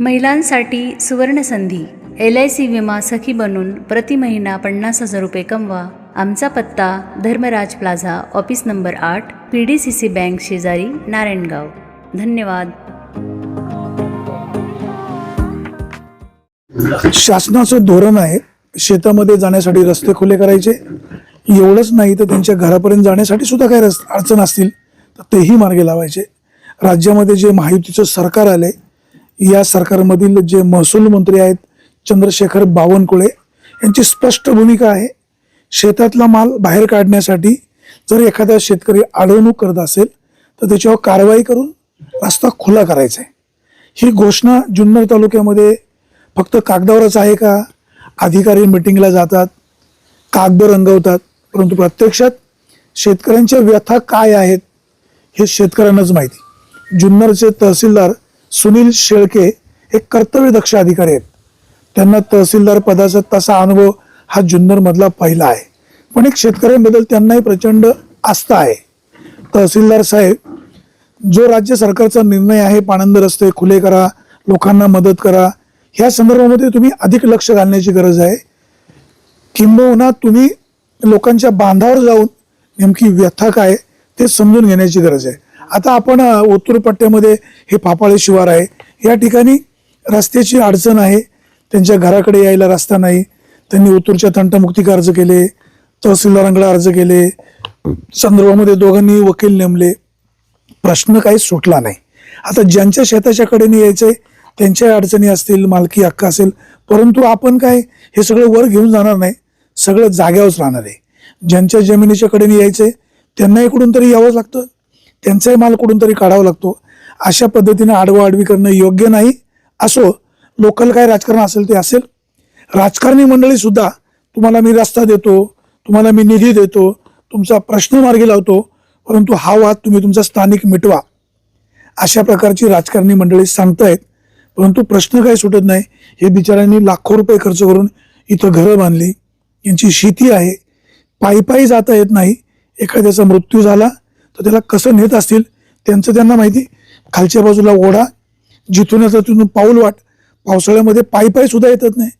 महिलांसाठी सुवर्णसंधी. L I C विमा सखी बनून प्रति महिना पन्नास हजार रुपये कमवा. आमचा पत्ता धर्मराज प्लाझा ऑफिस नंबर आठ P D C C bank शेजारी नारायणगाव. धन्यवाद. शासनाचं धोरण आहे शेतामध्ये जाण्यासाठी रस्ते खुले करायचे. एवढंच नाही तर त्यांच्या घरापर्यंत जाण्यासाठी सुद्धा काही रस् अडचण असतील तर तेही मार्गे लावायचे. राज्यामध्ये जे महायुतीचं सरकार आलं आहे या सरकारमधील जे महसूल मंत्री आहेत चंद्रशेखर बावनकुळे यांची स्पष्ट भूमिका आहे. शेतातला माल बाहेर काढण्यासाठी जर एखादा शेतकरी अडवणूक करत असेल तर त्याच्यावर कारवाई करून रस्ता खुला करायचा आहे. ही घोषणा जुन्नर तालुक्यामध्ये फक्त कागदावरच आहे का? अधिकारी मिटिंगला जातात कागद रंगवतात परंतु प्रत्यक्षात शेतकऱ्यांच्या व्यथा काय आहेत हे शेतकऱ्यांनाच माहिती. जुन्नरचे तहसीलदार सुनील शेळके हे कर्तव्यदक्ष अधिकारी आहेत. त्यांना तहसीलदार पदाचा तसा अनुभव हा जुन्नरमधला पहिला आहे. पण एक शेतकऱ्यांबद्दल त्यांनाही प्रचंड आस्था आहे. तहसीलदार साहेब जो राज्य सरकारचा निर्णय आहे पाणंद रस्ते खुले करा लोकांना मदत करा ह्या संदर्भामध्ये तुम्ही अधिक लक्ष घालण्याची गरज आहे. किंबहुना तुम्ही लोकांच्या बांधावर जाऊन नेमकी व्यथा काय ते समजून घेण्याची गरज आहे. आता आपण अ, पट्ट्यामध्ये हे पापाळे शिवार आहे. या ठिकाणी रस्त्याची अडचण आहे. त्यांच्या घराकडे यायला रस्ता नाही. त्यांनी उत्तूरच्या तंटमुक्तीक अर्ज केले तहसीलदारांकडे अर्ज केले संदर्भामध्ये दोघांनी वकील नेमले. प्रश्न काही सुटला नाही. आता ज्यांच्या शेताच्या कडेने यायचंय त्यांच्या अडचणी असतील मालकी हक्क असेल परंतु आपण काय हे सगळं वर घेऊन जाणार नाही. सगळं जाग्यावरच राहणार आहे. ज्यांच्या जमिनीच्या कडेने यायचंय त्यांनाही इकडून तरी यावंच लागतं. त्यांचाही माल कुठून तरी काढावा लागतो. अशा पद्धतीने आडवा आडवी करणं योग्य नाही. असो लोकल काय राजकारण असेल ते असेल. राजकारणी मंडळी सुद्धा तुम्हाला मी रस्ता देतो तुम्हाला मी निधी देतो तुमचा प्रश्न मार्गी लावतो परंतु हा वाद तुम्ही तुमचा स्थानिक मिटवा. अशा प्रकारची राजकारणी मंडळी सांगतायत. परंतु प्रश्न काही सुटत नाही. हे बिचाऱ्यांनी लाखो रुपये खर्च करून इथं घरं बांधली. यांची शेती आहे. पायी पायी जाता येत नाही. एखाद्याचा मृत्यू झाला तर त्याला कसं नेत असतील त्यांचं त्यांना माहिती. खालच्या बाजूला ओढा जिथून येतात तिथून पाऊल वाट. पावसाळ्यामध्ये पायी पायी सुद्धा येतात नाही.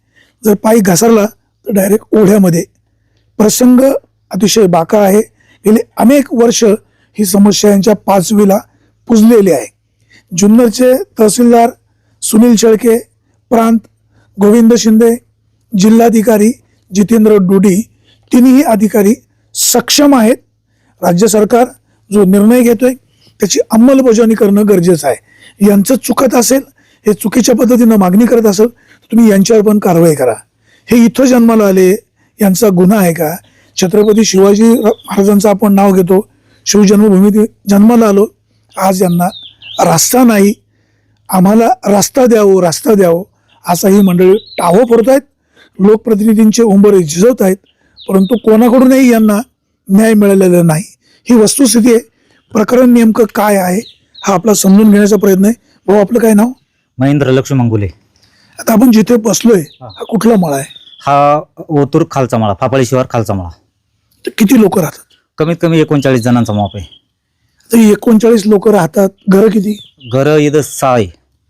जर पायी घसरला तर डायरेक्ट ओढ्यामध्ये. प्रसंग अतिशय बाका आहे. गेले अनेक वर्ष ही समस्या यांच्या पाचवीला पुजलेली आहे. जुन्नरचे तहसीलदार सुनील शेळके प्रांत गोविंद शिंदे जिल्हाधिकारी जितेंद्र डोडी तिन्ही अधिकारी सक्षम आहेत. राज्य सरकार जो निर्णय घेतोय त्याची अंमलबजावणी करणं गरजेचं आहे. यांचं चुकत असेल हे चुकीच्या पद्धतीनं मागणी करत असेल तर तुम्ही यांच्यावर पण कारवाई करा. हे इथं जन्माला आले यांचा गुन्हा आहे का? छत्रपती शिवाजी महाराजांचं आपण नाव घेतो शिवजन्मभूमीत जन्माला आलो आज यांना रास्ता नाही. आम्हाला रास्ता द्यावं रास्ता द्यावं असा ही मंडळी टाहो फोडत आहेत लोकप्रतिनिधींचे उंबरे झिजवत आहेत परंतु कोणाकडूनही यांना न्याय मिळालेला नाही. ही वस्तुस्थिती आहे. प्रकरण नेमकं काय आहे हा आपला समजून घेण्याचा प्रयत्न आहे. भाऊ आपलं काय नाव? महेंद्र लक्ष्मण गुले आता आपण जिथे बसलोय हा. कुठला मळा आहे? हा ओतूर खालचा माळा फापाळी शिवार खालचा माळा. तर किती लोक राहतात? कमीत कमी एकोणचाळीस जणांचा माप आहे. तर एकोणचाळीस लोक राहतात घरं किती? घरं इथं सहा आहे.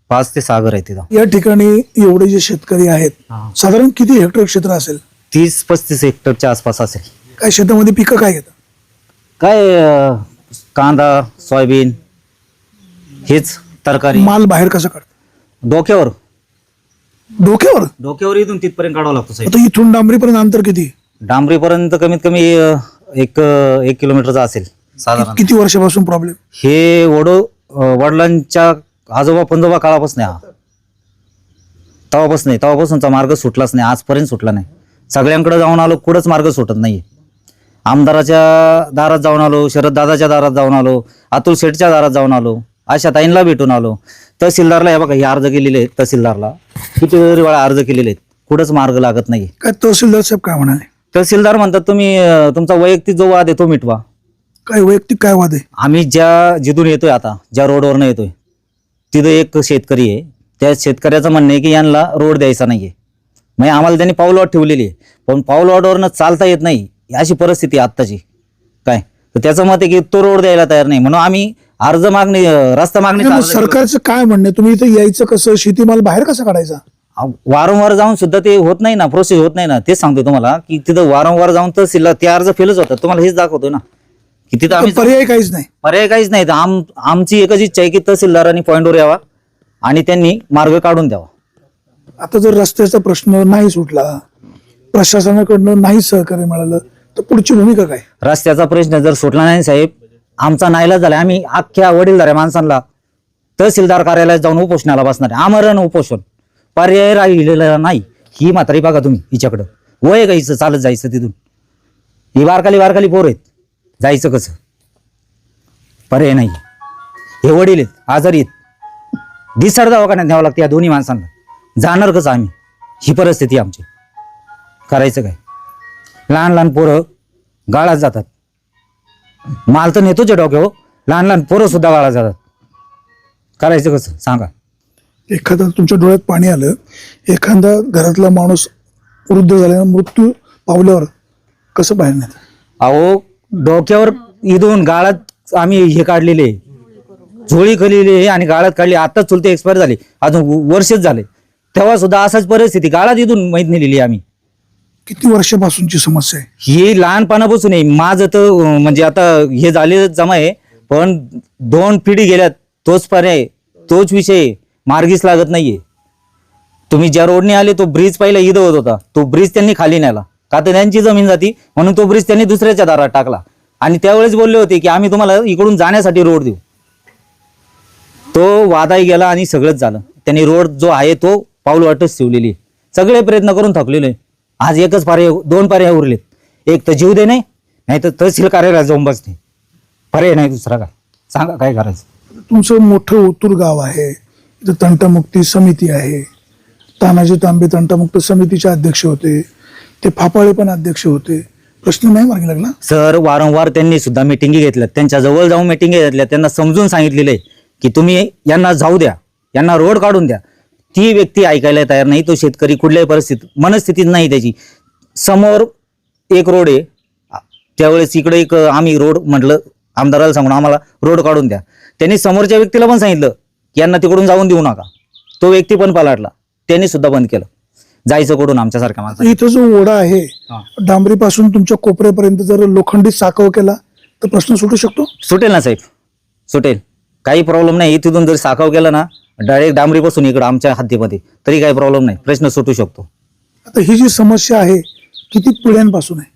पाच ते सहा घर आहे तिथं. या ठिकाणी एवढे जे शेतकरी आहेत साधारण किती हेक्टर क्षेत्र असेल? तीस पस्तीस हेक्टरच्या आसपास असेल. काय शेतामध्ये पिकं काय घेतात? काय अं, कांदा सोयाबीन हेच तरकारी. माल बाहेर कसा काढतात डोक्यावर. डोक्यावर? डोक्यावर इथून तिथपर्यंत काढावं लागतो साहेब. आता इथून डांबरीपर्यंत अंतर किती? डांबरीपर्यंत कमीत कमी अं, एक अं, एक किलोमीटरचा असेल साधारण. किती वर्षापासून प्रॉब्लेम हे वडो अं, वडिलांच्या आजोबा पंजोबा काळापासून आहे हा. तेव्हापासून नाही तेव्हापासूनचा मार्ग सुटलाच नाही आजपर्यंत सुटला नाही. सगळ्यांकडे जाऊन आलो कुठंच मार्ग सुटत नाही आमदाराच्या दारात जाऊन आलो शरद दादाच्या दारात जाऊन आलो अतुल शेठच्या दारात जाऊन आलो आशा ताईंना भेटून आलो. तहसीलदारला हे बघा हे अर्ज केलेले आहेत तहसीलदारला. किती वेळा अर्ज केलेले आहेत? कुठंच मार्ग लागत नाही. काय तहसीलदार साहेब काय म्हणाले? तहसीलदार म्हणतात तुम्ही अं, तुमचा वैयक्तिक जो वाद आहे तो मिटवा. काय वैयक्तिक काय वाद आहे? आम्ही ज्या जिथून येतोय आता ज्या रोडवरनं येतोय तिथं एक शेतकरी आहे. त्या शेतकऱ्याचं म्हणणं आहे की यांना रोड द्यायचा नाहीये. म्हणजे आम्हाला त्यांनी पाऊलवाट ठेवलेली आहे. पण पाऊलवाटवरनं चालता येत नाही. अशी परिस्थिती आहे आत्ताची. काय? तर त्याचं मत आहे की तो रोड द्यायला तयार नाही. म्हणून आम्ही अर्ज मागणी रस्ता मागणी सरकारचं काय म्हणणं? तुम्ही इथे यायचं कसं? शेतीमाल बाहेर कसा काढायचा? वारंवार जाऊन सुद्धा ते होत नाही ना प्रोसेस होत नाही ना. तेच सांगतो तुम्हाला की तिथं वारंवार जाऊन तहसीलला ते अर्ज फेलच होतात. तुम्हाला हेच दाखवतोय ना. की तिथं आम्ही पर्याय काहीच नाही. पर्याय काहीच नाही. तर आम आमची एकच इच्छा आहे की तहसीलदारांनी पॉईंटवर यावा आणि त्यांनी मार्ग काढून द्यावा. आता जर रस्त्याचा प्रश्न नाही सुटला प्रशासनाकडनं नाही सहकार्य मिळालं तर पुढची भूमिका काय? रस्त्याचा प्रश्न जर सुटला नाही साहेब आमचा नाईलाज झाला आम्ही अख्ख्या वडीलधाऱ्या माणसांना तहसीलदार कार्यालयात जाऊन उपोषणाला बसणार आहे. आमरण उपोषण. पर्याय राहिलेला नाही. ही म्हातारी बघा तुम्ही हिच्याकडं. वय गायचं चालत जायचं तिथून. ही बारकाली बारकाली पोर आहेत. जायचं कसं? पर्याय नाही. हे वडील आहेत आजारी आहेत. दिसाड दवाखान्यात न्यावं लागतं या दोन्ही माणसांना. जाणार कसं आम्ही? ही परिस्थिती आमची. करायचं काय? लहान लहान पोरं गाळात जातात. माल तर नेतोच आहे डोक्यावर लहान लहान पोरं सुद्धा गाळात जातात. करायचं कसं? सांगा. एखादा तुमच्या डोळ्यात पाणी आलं एखादा घरातला माणूस वृद्ध झाल्यानं मृत्यू पावल्यावर कसं बाहेर नेत? अहो डोक्यावर इथून गाळात आम्ही हे काढलेले झोळी खलेली आहे आणि गाळात काढली आताच चुलते एक्सपायर झाले अजून वर्षच झाले. तेव्हा सुद्धा असाच परिस्थिती गाळात इथून माहीत नेलेली आहे आम्ही. किती वर्षापासूनची समस्या आहे? ही लहानपणापासून आहे. माझं तर म्हणजे आता हे झाले जमा आहे पण दोन पिढी गेल्यात तोच पर्याय तोच विषय आहे. मार्गीच लागत नाहीये. तुम्ही ज्या रोडने आले तो ब्रिज पहिला इथं होत होता. तो ब्रिज त्यांनी खाली नेला का तर त्यांची जमीन जाती म्हणून तो ब्रिज त्यांनी दुसऱ्याच्या दारात टाकला. आणि त्यावेळेस बोलले होते की आम्ही तुम्हाला इकडून जाण्यासाठी रोड देऊ. तो वादाही गेला आणि सगळंच झालं. त्यांनी रोड जो आहे तो पाऊल वाटच शिवलेली आहे. सगळे प्रयत्न करून थकलेलो आहे. आज एकच पर्याय दोन पर्याय उरलेत. एक तर जीव देणे नाही तर तहसील कार्यालयात जाऊन बसणे. पर्याय नाही दुसरा काय? सांगा काय करायचं? तुमचं मोठं ओतूर गाव आहे. इथं तंटमुक्ती समिती आहे. तानाजी तांबे तंटमुक्त समितीचे अध्यक्ष होते. ते फापाळे पण अध्यक्ष होते. प्रश्न नाही मार्गी लागला? सर वारंवार त्यांनी सुद्धा मिटिंगी घेतल्या त्यांच्या जवळ जाऊन मिटिंगी घेतल्या त्यांना समजून सांगितलेलं आहे की तुम्ही यांना जाऊ द्या. यांना रोड काढून द्या. ती व्यक्ती ऐकायला तयार नाही तो शेतकरी कुठल्याही परिस्थितीत मनस्थितीत नाही त्याची. समोर एक रोड आहे. त्यावेळेस इकडे एक आम्ही रोड म्हटलं आमदाराला सांगून आम्हाला रोड काढून द्या. त्यांनी समोरच्या व्यक्तीला पण सांगितलं की यांना तिकडून जाऊन देऊ नका. तो व्यक्ती पण पलाटला. त्यांनी सुद्धा बंद केलं. जायचं कडून आमच्यासारख्या माणसाला? इथं जो ओढा आहे हा. डांबरीपासून तुमच्या कोपऱ्यापर्यंत जर लोखंडी साकव केला तर प्रश्न सुटू शकतो? सुटेल ना साहेब. सुटेल. काही प्रॉब्लेम नाही. तिथून जर साखाव केलं ना डायरेक्ट डांबरीपासून इकडं आमच्या हद्दीमध्ये. तरी काही प्रॉब्लेम नाही. प्रश्न सुटू शकतो. आता ही जी समस्या आहे किती पिढ्यांपासून आहे?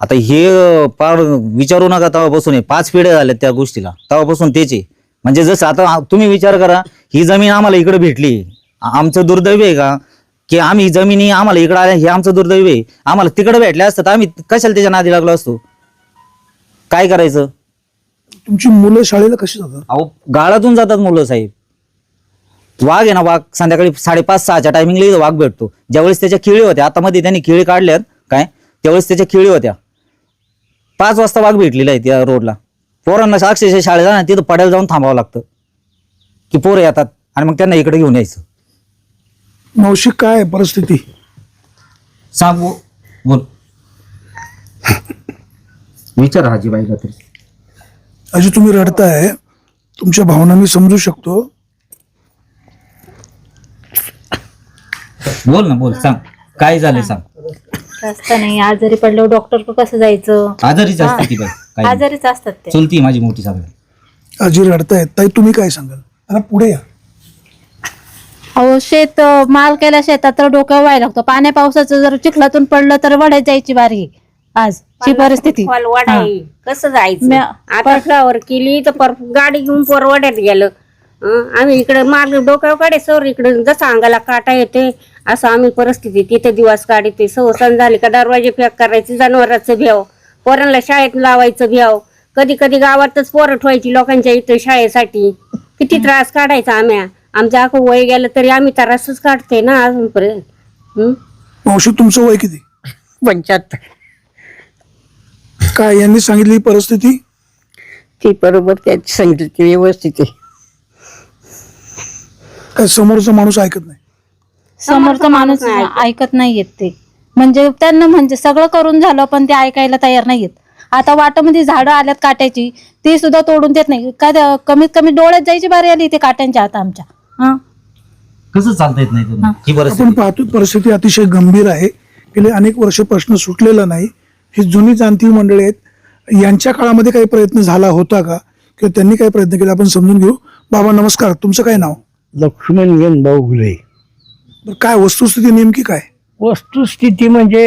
आता हे पार विचारू नका तेव्हापासून आहे. पाच पिढ्या झाल्यात त्या गोष्टीला. तेव्हापासून तेच आहे. म्हणजे जसं आता तुम्ही विचार करा ही जमीन आम्हाला इकडे भेटली. आ- आमचं दुर्दैव आहे का? की आम्ही जमिनी आम्हाला इकडे आल्या हे आमचं दुर्दैव आहे. आम्हाला तिकडे भेटल्या असतात आम्ही कशाला त्याच्या नादी लागलो असतो? काय करायचं? तुमची मुलं शाळेला कशी जातात? अहो गाळातून जातात मुलं साहेब. वाघ आहे ना वाघ संध्याकाळी साडेपाच सहाच्या टायमिंगला इथं वाघ भेटतो. ज्यावेळेस त्याच्या किळी होत्या आता मध्ये त्यांनी किळी काढल्यात काय? त्यावेळेस त्याच्या किळी होत्या. पाच वाजता वाघ भेटलेला आहे त्या रोडला पोरांना अक्षरशः शाळेला ना तिथं पडायला जाऊन थांबावं लागतं. की पोरं येतात आणि मग त्यांना इकडे घेऊन यायचं. मावशी काय आहे परिस्थिती? सांग. बो- बोल. विचार हाजीबाईला तरी. अजी तुम्ही रडताय. तुमच्या भावना मी समजू शकतो. बोल ना बोल सांग. काय झालंय सांग. रस्ता नाही आजारी पडल्यावर डॉक्टर कसं जायचं? आजारीच असते ती बाई काय आजारीच असतात ते. चुलती माझी मोठी सगळी आजी रडताय ताई तुम्ही काय सांगाल? आता पुढे या. अहो शेत माल केल्या शेतात तर डोक्यावर व्हायला लागतो. पाण्या पावसाचं जर चिखलातून पडलं तर वड्यात जायची बारी आज ची परिस्थिती. वाढाई कसं जायचं? म्या- आता फ्लावर केली तर पर गाडी घेऊन पोर वाड्यात गेलं. हं, आम्ही इकडे मार्ग डोक्यावर काढे सर इकडे. जसं अंगाला काटा येते असं आम्ही परिस्थिती तिथे दिवस काढते सवसन झाली का दरवाजे पॅक करायचे जनावरांचं भ्याव पोरांना शाळेत लावायचं भ्याव कधी कधी गावातच पोरं ठेवायची लोकांच्या इथं शाळेसाठी. किती त्रास काढायचा आम्ही. आमचं अख्खं वय गेलं तरी आम्ही त्रासच काढते ना अजूनपर्यंत. हं? मावशी तुमचं वय किती? पंच्याहत्तर. काय यांनी सांगितली परिस्थिती? ती बरोबर त्याची सांगितली ती व्यवस्थित आहे. काय समोरचा माणूस ऐकत नाही? समोरचा माणूस ऐकत. नाहीयेत ते. म्हणजे त्यांना म्हणजे सगळं करून झालं पण ते ऐकायला तयार नाहीयेत आता वाटामध्ये झाडं आल्यात काट्याची ती सुद्धा तोडून देत नाही. का कमीत कमी डोळ्यात जायची बारी आली ते काट्यांच्या आता आमच्या. हा? कसं चालता येत नाही? ही. आपण परिस्थिती. पाहतो परिस्थिती अतिशय गंभीर आहे. गेले अनेक वर्ष प्रश्न सुटलेला नाही. ही जुनी जाणती मंडळी आहेत. यांच्या काळामध्ये काही प्रयत्न झाला होता का? किंवा त्यांनी काही प्रयत्न केले? आपण समजून घेऊ. बाबा नमस्कार. तुमचं काय नाव? लक्ष्मण घेऊन बाहुगुले बरं, काय वस्तुस्थिती नेमकी काय? वस्तुस्थिती म्हणजे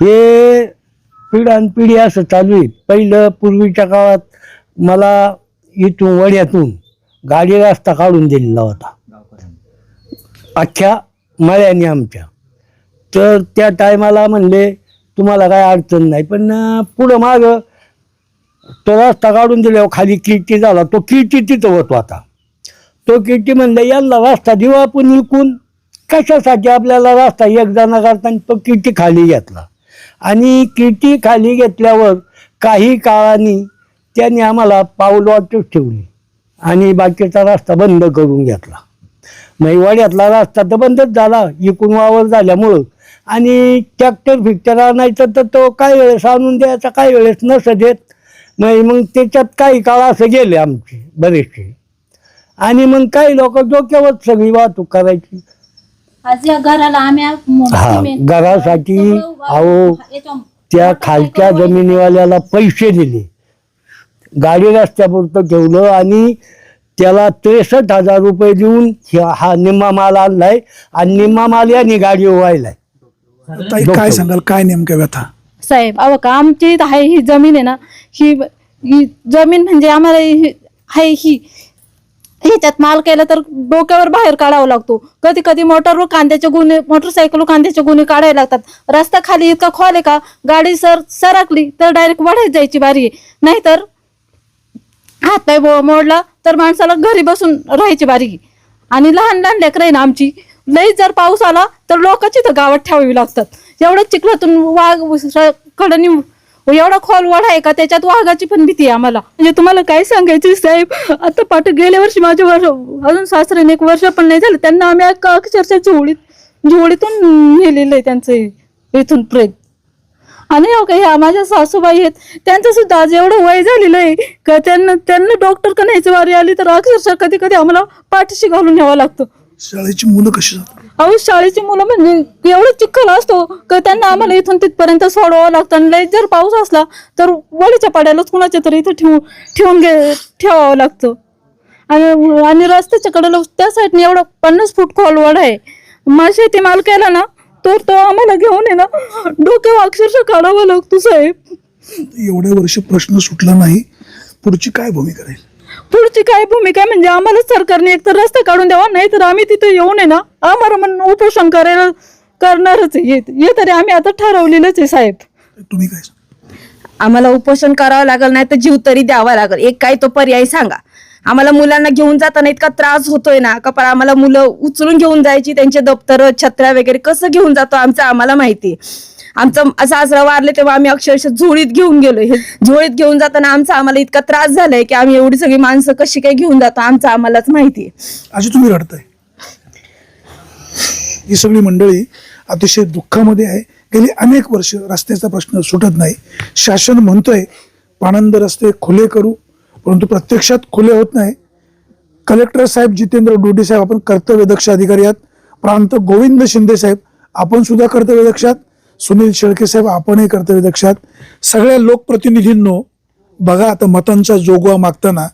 हे पिढ्यानपिढी असं चालू आहे. पहिलं पूर्वीच्या काळात मला इथून वड्यातून गाडी रस्ता काढून दिलेला होता. अख्ख्या मळ्याने आमच्या. तर त्या टायमाला म्हणले तुम्हाला काय अडचण नाही. पण पुढं माग तो रस्ता काढून दिल्यावर खाली किर्ती झाला. तो किर्ती तिथं होतो आता. तो किर्ती म्हणलं यांना रस्ता देऊ आपण विकून कशासाठी आपल्याला रस्ता एक जणा करताना तो किटी खाली घेतला? आणि किटी खाली घेतल्यावर काही काळाने त्यांनी आम्हाला पाऊल वाटच ठेवली आणि बाकीचा रस्ता बंद करून घेतला. नाही रस्ता तर बंदच झाला इकून वावर झाल्यामुळं. आणि ट्रॅक्टर फिक्टर आणायचं तर तो काही वेळेस आणून द्यायचा काही वेळेस नसं देत. नाही मग त्याच्यात काही काळ असं गेले आमचे बरेचसे. आणि मग काही लोक डोक्यावर सगळी वाहतूक करायची. आज या घराला आम्ही आ- म- हा, सिमेंट- घरासाठी, सगळं अहो, याच्या- त्या खालच्या जमिनीवाल्याला पैसे दिले. गाडी रस्त्यापुरतं ठेवलं आणि त्याला त्रेसष्ट हजार रुपये देऊन ह्या- हा निम्मा माल आणलाय आणि निम्मा माल याने गाडी व्हायलाय ताई काय सांगाल? काय नेमक्या व्यथा? साहेब अहो का आमची इथं आहे ही जमीन आहे ना ही ही जमीन म्हणजे आम्हाला ही- आहे ही. ह्याच्यात माल केला तर डोक्यावर बाहेर काढावा लागतो. कधी कधी मोटरवर कांद्याचे गुन्हे मोटरसायकल कांद्याचे गुन्हे काढावे लागतात. रस्ता खाली इतका खोल आहे का? गाडी सर सरकली तर डायरेक्ट वाढत जायची बारी नाहीतर हात पाय मोडला तर माणसाला घरी बसून राहायची बारी आणि लहान लहान लेकरं आहे ना आमची लई जर पाऊस आला तर लोकांची तर गावात ठेवावी लागतात. एवढं चिखलातून वाघ कडनी एवढा खोल वाढ आहे का? त्याच्यात वाघाची पण भीती आहे आम्हाला. म्हणजे तुम्हाला काय सांगायचं साहेब? आता पाठ गेल्या वर्षी माझ्या वर्ष अजून सासऱ्याने एक वर्ष पण नाही झालं. त्यांना आम्ही अख्खा अक्षरशः झोळीत झोळीतून नेलेलं आहे त्यांचं इथून प्रेत. आणि हो का ह्या माझ्या सासूबाई आहेत. त्यांचं सुद्धा आज एवढं वय झालेलं आहे का? त्यांना त्यांना डॉक्टर का न्यायची वारी आली तर अक्षरशः कधी कधी आम्हाला पाठीशी घालून न्यावं लागतं. शाळेची मुलं कशी जातात? अहो शाळेची मुलं म्हणजे एवढं चिखल असतो का त्यांना आम्हाला इथून तिथपर्यंत सोडवावं लागतं आणि लई जर पाऊस असला तर वडीच्या पाड्यालाच कुणाच्या तरी इथं ठेवून ठेवून घे ठेवावं लागतं. आणि आणि रस्त्याच्या कडेला त्या साईडने एवढं पन्नास फूट खोल वड आहे. माझ्या शेती माल केला ना तर तो आम्हाला घेऊन आहे ना. डोक्यावर अक्षरशः काढावा लागतो साहेब. एवढ्या वर्ष प्रश्न सुटला नाही. पुढची काय भूमिका राहील? पुढची काय भूमिका म्हणजे आम्हाला सरकारने एक तर रस्ता काढून द्यावा नाही तर आम्ही तिथे येऊन आहे ना आम्हाला म्हणून उपोषण करायला करणारच आहे. हे- हे तरी आम्ही आता ठरवलेलंच आहे साहेब. तुम्ही काय? आम्हाला उपोषण करावं लागेल नाही तर जीव तरी द्यावा लागेल. एक काही तो पर्याय सांगा. आम्हाला मुलांना घेऊन जाताना इतका त्रास होतोय ना का पण आम्हाला मुलं उचलून घेऊन जायची त्यांचे दप्तर छत्र्या वगैरे कसं घेऊन जातो आमचं आम्हाला माहिती आमचं सासरा वारले तेव्हा आम्ही अक्षरशः झोळीत घेऊन गेलो. हे झोळीत घेऊन जाताना आमचा आम्हाला इतका त्रास झालाय की आम्ही एवढी सगळी माणसं कशी काय घेऊन जातो आमचं आम्हालाच माहिती अशी तुम्ही रडताय. ही सगळी मंडळी अतिशय दुःखामध्ये आहे. गेली अनेक वर्ष रस्त्याचा प्रश्न सुटत नाही. शासन म्हणतोय पाणंद रस्ते खुले करू परंतु प्रत्यक्षात खुले होत नाही. कलेक्टर साहेब जितेंद्र डोडी साहेब आपण कर्तव्यदक्ष अधिकारी आहात. प्रांत गोविंद शिंदे साहेब आपण सुद्धा कर्तव्यदक्षात सुनील शेळके साहेब आपणही कर्तव्य दक्षात. सगळ्या लोकप्रतिनिधींनो बघा आता मतांचा जोगवा मागताना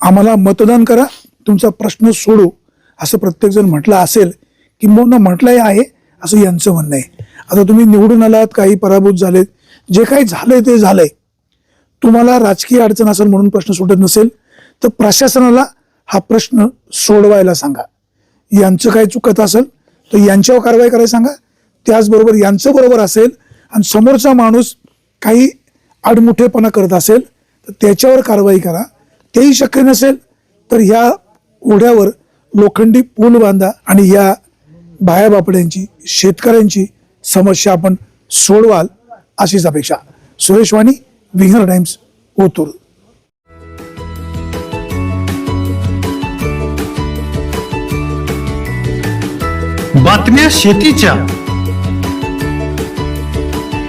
आम्हाला मतदान करा तुमचा प्रश्न सोडू असं प्रत्येकजण म्हटलं असेल किंबहुना म्हटलंही आहे असं यांचं म्हणणं आहे. आता तुम्ही निवडून आलात काही पराभूत झालेत जे काही झालंय ते झालंय. तुम्हाला राजकीय अडचण असेल म्हणून प्रश्न सुटत नसेल तर प्रशासनाला हा प्रश्न सोडवायला सांगा. यांचं काय चुकत असेल तर यांच्यावर कारवाई करायला सांगा. त्याचबरोबर यांचं बरोबर असेल आणि समोरचा माणूस काही आडमुठेपणा करत असेल तर त्याच्यावर कारवाई करा. तेही शक्य नसेल तर ह्या ओढ्यावर लोखंडी पूल बांधा आणि या बायाबापड्यांची शेतकऱ्यांची समस्या आपण सोडवाल अशीच अपेक्षा. Suresh Wani winger Times Otur. बातम्या शेतीच्या.